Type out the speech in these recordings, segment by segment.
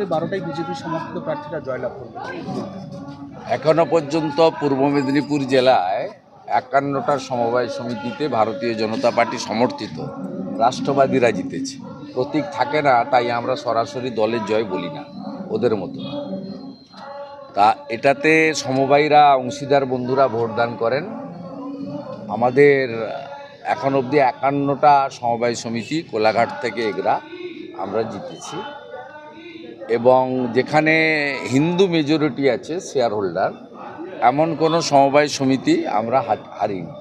মধ্যে বারোটাই বিজেপি সমর্থিত প্রার্থীরা জয়লাভ করবে। এখনও পর্যন্ত পূর্ব মেদিনীপুর জেলায় একান্নটা সমবায় সমিতিতে ভারতীয় জনতা পার্টি সমর্থিত। রাষ্ট্রবাদীরা জিতেছে। প্রতীক থাকে না, তাই আমরা সরাসরি দলের জয় বলি না, ওদের মতো। তা এটাতে সমবায়ীরা, অংশীদার বন্ধুরা ভোটদান করেন। আমাদের এখন অবধি একান্নটা সমবায় সমিতি, কোলাঘাট থেকে এগরা, আমরা জিতেছি। এবং যেখানে হিন্দু মেজরিটি আছে শেয়ার হোল্ডার এমন কোনো সমবায় সমিতি আমরা হারিনি।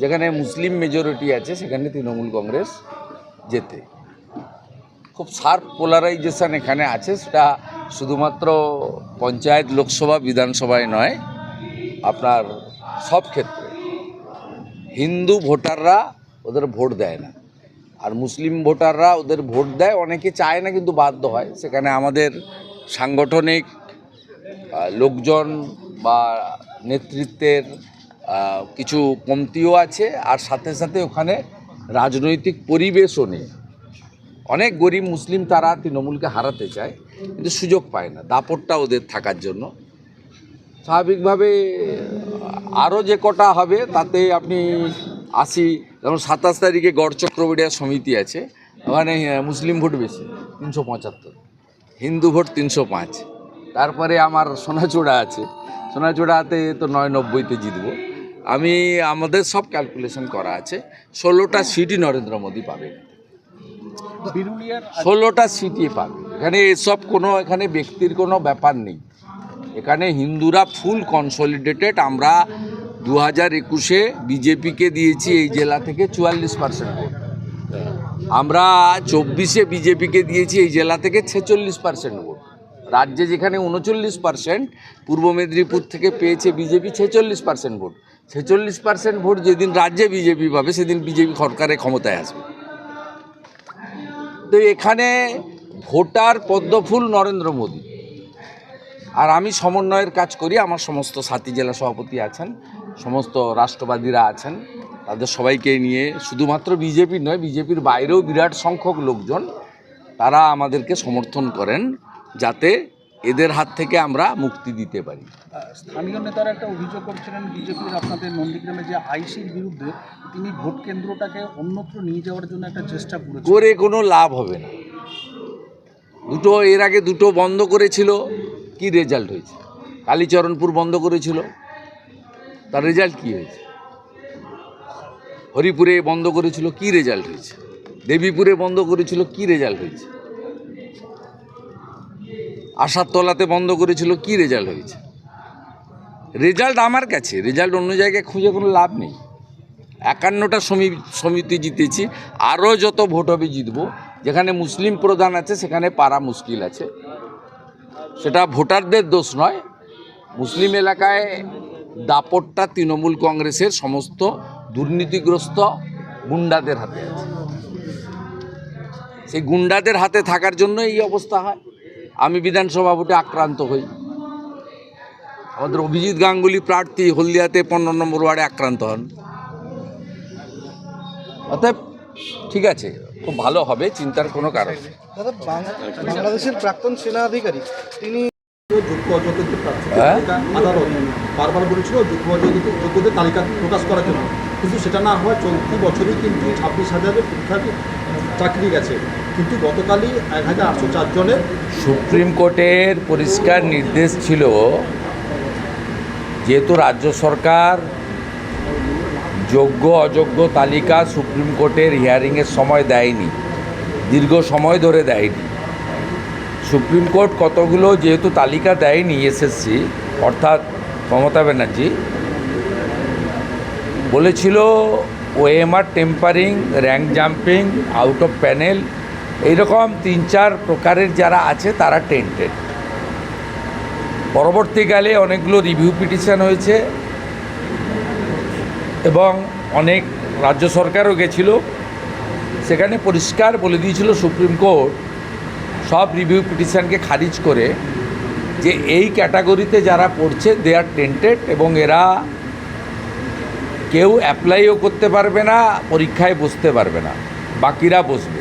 যেখানে মুসলিম মেজরিটি আছে, সেখানে তৃণমূল কংগ্রেস যেতে খুব শার্প পোলারাইজেশন এখানে আছে, সেটা শুধুমাত্র পঞ্চায়েত লোকসভা, বিধানসভায় নয়, আপনার সব ক্ষেত্রে। হিন্দু ভোটাররা ওদের ভোট দেয় না। আর মুসলিম ভোটাররা ওদের ভোট দেয়। অনেকে চায় না কিন্তু বাধ্য হয়। সেখানে আমাদের সাংগঠনিক লোকজন বা নেতৃত্বের কিছু কমতিও আছে আর সাথে সাথে ওখানে রাজনৈতিক পরিবেশও নেই। অনেক গরিব মুসলিম তারা তৃণমূলকে হারাতে চায়, কিন্তু সুযোগ পায় না দাপটটা ওদের থাকার জন্য। স্বাভাবিকভাবে আরও যে কটা হবে তাতে আপনি আসি যেমন সাতাশ তারিখে গড় চক্রবর্তী সমিতি আছে ওখানে আহ, মুসলিম ভোট বেশি তিনশো পঁচাত্তর। হিন্দু ভোট তিনশো পাঁচ। তারপরে আমার সোনাচূড়া আছে সোনাচূড়াতে তো নয় নব্বইতে জিতবো। আমি আমাদের সব ক্যালকুলেশন করা আছে ষোলোটা সিটই নরেন্দ্র মোদী পাবে। ষোলোটা সিটই পাবে। এখানে এসব কোনো এখানে ব্যক্তির কোনো ব্যাপার নেই। এখানে হিন্দুরা ফুল কনসলিডেটেড আমরা দু হাজার একুশে বিজেপিকে দিয়েছি এই জেলা থেকে চুয়াল্লিশ পার্সেন্ট ভোট। আমরা চব্বিশে বিজেপিকে দিয়েছি এই জেলা থেকে ছেচল্লিশ পার্সেন্ট ভোট। রাজ্যে যেখানে উনচল্লিশ পার্সেন্ট পূর্ব মেদিনীপুর থেকে পেয়েছে বিজেপি ছেচল্লিশ পার্সেন্ট ভোট। ছেচল্লিশ পার্সেন্ট ভোট যেদিন রাজ্যে বিজেপি পাবে, সেদিন বিজেপি সরকারে ক্ষমতায় আসবে। তো এখানে ভোটার পদ্মফুল নরেন্দ্র মোদী। আর আমি সমন্বয়ের কাজ করি, আমার সমস্ত সাথী জেলা সভাপতি আছেন। সমস্ত রাষ্ট্রবাদীরা আছেন তাদের সবাইকে নিয়ে শুধুমাত্র বিজেপি নয় বিজেপির বাইরেও বিরাট সংখ্যক লোকজন তারা আমাদেরকে সমর্থন করেন যাতে এদের হাত থেকে আমরা মুক্তি দিতে পারি। স্থানীয় নেতারা একটা অভিযোগ করছিলেন বিজেপির আপনাদের নন্দীগ্রামে যে আইসির বিরুদ্ধে তিনি ভোট কেন্দ্রটাকে অন্যত্র নিয়ে যাওয়ার জন্য একটা চেষ্টা করে করে কোনো লাভ হবে না। দুটো এর আগে দুটো বন্ধ করেছিল কি রেজাল্ট হয়েছে? কালীচরণপুর বন্ধ করেছিল তার রেজাল্ট কি হয়েছে? হরিপুরে বন্ধ করেছিল, কি রেজাল্ট হয়েছে? দেবীপুরে বন্ধ করেছিল, কি রেজাল্ট হয়েছে? আশারতলাতে বন্ধ করেছিল, কি রেজাল্ট হয়েছে? রেজাল্ট আমার কাছে রেজাল্ট অন্য জায়গায় খুঁজে কোনো লাভ নেই। একান্নটা সমিতি জিতেছি, আরও যত ভোট হবে জিতবো। যেখানে মুসলিম প্রধান আছে, সেখানে পারা মুশকিল আছে। সেটা ভোটারদের দোষ নয়। মুসলিম এলাকায় দাপটটা তৃণমূল কংগ্রেসের সমস্ত দুর্নীতিগ্রস্ত গুন্ডাদের হাতে আছে। সেই গুন্ডাদের হাতে থাকার জন্য এই অবস্থা হয়। আমি বিধানসভা ভোটে আক্রান্ত হই। আমাদের অভিজিৎ গাঙ্গুলি প্রার্থী হলদিয়াতে পনেরো নম্বর ওয়ার্ডে আক্রান্ত হন। অতএব ঠিক আছে, খুব ভালো হবে, চিন্তার কোনো কারণ দাদা বাংলাদেশের প্রাক্তন সেনা আধিকারিক তিনি হ্যাঁ? বারবার বলেছিল যোগ্য অযোগ্যদের যোগ্যদের তালিকা প্রকাশ করার জন্য। কিন্তু সেটা না হওয়ায় চলতি বছরই কিন্তু ছাব্বিশ হাজারের চাকরি গেছে। কিন্তু গতকালই এক হাজার আটশো চারজনের সুপ্রিম কোর্টের পরিষ্কার নির্দেশ ছিল যেহেতু রাজ্য সরকার যোগ্য অযোগ্য তালিকা সুপ্রিম কোর্টের হিয়ারিংয়ের সময় দেয়নি দীর্ঘ সময় ধরে দেয়নি। সুপ্রিম কোর্ট কতগুলো যেহেতু তালিকা দেয়নি এসএসসি, অর্থাৎ মমতা ব্যানার্জি, বলেছিল OMR tampering, rank jumping, out of panel, এইরকম তিন চার প্রকারের যারা আছে তারা টেন্টেড। পরবর্তীকালে অনেকগুলো রিভিউ পিটিশন হয়েছে এবং অনেক রাজ্য সরকারও গেছিল। সেখানে পরিষ্কার বলে দিয়েছিল সুপ্রিম কোর্ট সব রিভিউ পিটিশনকে খারিজ করে যে এই ক্যাটাগরিতে যারা পড়ছে দে আর টেন্টেড এবং এরা কেউ অ্যাপ্লাইও করতে পারবে না, পরীক্ষায় বসতে পারবে না, বাকিরা বসবে।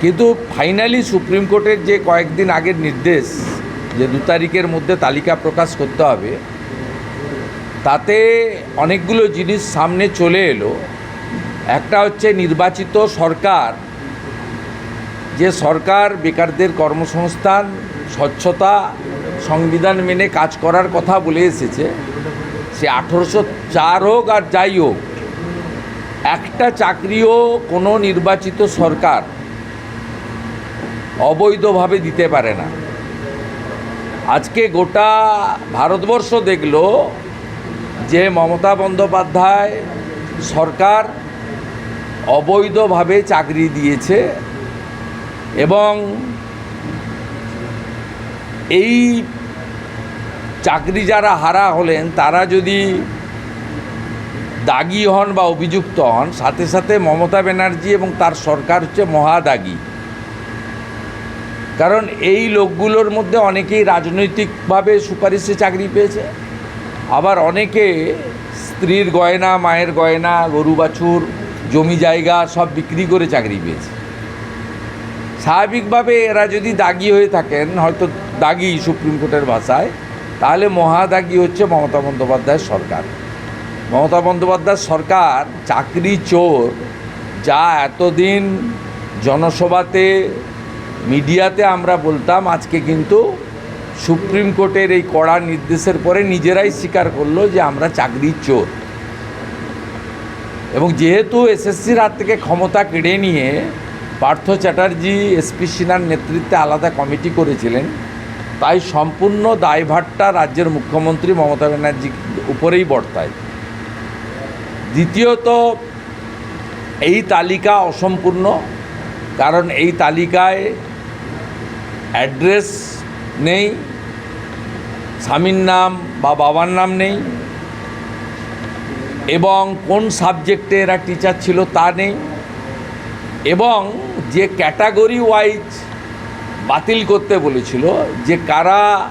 কিন্তু ফাইনালি সুপ্রিম কোর্টের যে কয়েকদিন আগের নির্দেশ, যে দু তারিখের মধ্যে তালিকা প্রকাশ করতে হবে, তাতে অনেকগুলো জিনিস সামনে চলে এলো। একটা হচ্ছে নির্বাচিত সরকার যে সরকার বেকারদের কর্মসংস্থান, স্বচ্ছতা, সংবিধান মেনে কাজ করার কথা বলে এসেছে, সে আঠেরোশো চার হোক আর যাই হোক, একটা চাকরিও কোনো নির্বাচিত সরকার অবৈধভাবে দিতে পারে না। আজকে গোটা ভারতবর্ষ দেখল যে মমতা বন্দ্যোপাধ্যায় সরকার অবৈধভাবে চাকরি দিয়েছে এবং এই চাকরি যারা হারা হলেন, তারা যদি দাগি হন বা অভিযুক্ত হন, সাথে সাথে মমতা ব্যানার্জি এবং তার সরকার হচ্ছে মহাদাগী। কারণ এই লোকগুলোর মধ্যে অনেকেই রাজনৈতিকভাবে সুপারিশে চাকরি পেয়েছে, আবার অনেকে স্ত্রীর গয়না, মায়ের গয়না, গরু বাছুর, জমি জায়গা সব বিক্রি করে চাকরি পেয়েছে। স্বাভাবিকভাবে এরা যদি দাগি হয়ে থাকেন, হয়তো দাগি সুপ্রিম কোর্টের ভাষায়, তাহলে মহাদাগি হচ্ছে মমতা বন্দ্যোপাধ্যায়ের সরকার। মমতা বন্দ্যোপাধ্যায়ের সরকার চাকরি চোর, যা এতদিন জনসভাতে, মিডিয়াতে আমরা বলতাম, আজকে কিন্তু সুপ্রিম কোর্টের এই কড়া নির্দেশের পরে নিজেরাই স্বীকার করল যে আমরা চাকরি চোর। এবং যেহেতু এসএসসির হাত থেকে ক্ষমতা কেড়ে নিয়ে পার্থ চ্যাটার্জি এসপি সিনহার নেতৃত্বে আলাদা কমিটি করেছিলেন। তাই সম্পূর্ণ দায়ভারটা রাজ্যের মুখ্যমন্ত্রী মমতা ব্যানার্জির উপরেই বর্তায়। দ্বিতীয়ত, এই তালিকা অসম্পূর্ণ, কারণ এই তালিকায় অ্যাড্রেস নেই, স্বামীর নাম বা বাবার নাম নেই, এবং কোন সাবজেক্টে এরা টিচার ছিল তা নেই। এবং যে ক্যাটাগরি ওয়াইজ বাতিল করতে বলেছিল, যে কারা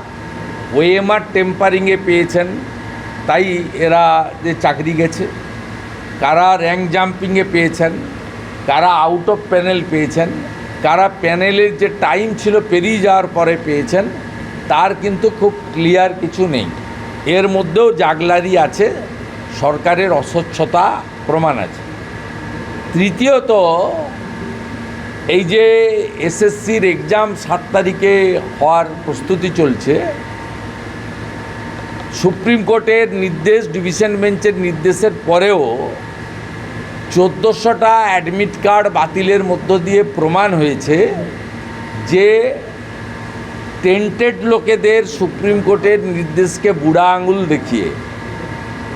ওএমআর টেম্পারিংয়ে পেয়েছেন, তাই এরা যে চাকরি গেছে, কারা র্যাঙ্ক জাম্পিংয়ে পেয়েছেন, কারা আউট অফ প্যানেল পেয়েছেন, কারা প্যানেলের যে টাইম ছিল পেরিয়ে যাওয়ার পরে পেয়েছেন, তার কিন্তু খুব ক্লিয়ার কিছু নেই। এর মধ্যেও জাগলারি আছে, সরকারের অস্বচ্ছতা প্রমাণ আছে। তৃতীয়ত এই যে এসএসসির এক্সাম সাত তারিখে হওয়ার প্রস্তুতি চলছে, সুপ্রিম কোর্টের নির্দেশ, ডিভিশন বেঞ্চের নির্দেশের পরেও চোদ্দোশোটা অ্যাডমিট কার্ড বাতিলের মধ্য দিয়ে প্রমাণ হয়েছে যে টেন্টেড লোকেদের সুপ্রিম কোর্টের নির্দেশকে বুড়া আঙুল দেখিয়ে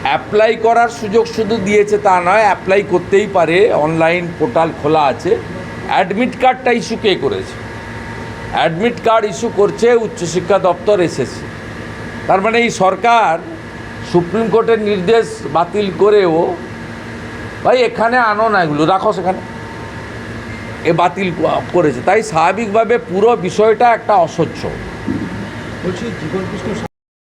অ্যাপ্লাই করার সুযোগ শুধু দিয়েছে তা নয় অ্যাপ্লাই করতেই পারে অনলাইন পোর্টাল খোলা আছে। অ্যাডমিট কার্ডটা ইস্যু কে করেছে? অ্যাডমিট কার্ড ইস্যু করছে উচ্চশিক্ষা দপ্তর এসেছে তার মানে এই সরকার সুপ্রিম কোর্টের নির্দেশ বাতিল করেও, ভাই, এখানে আনো না এগুলো, রাখো সেখানে। এ বাতিল করেছে। তাই স্বাভাবিকভাবে পুরো বিষয়টা একটা অস্বচ্ছ বলছি, জীবন কৃষ্ণ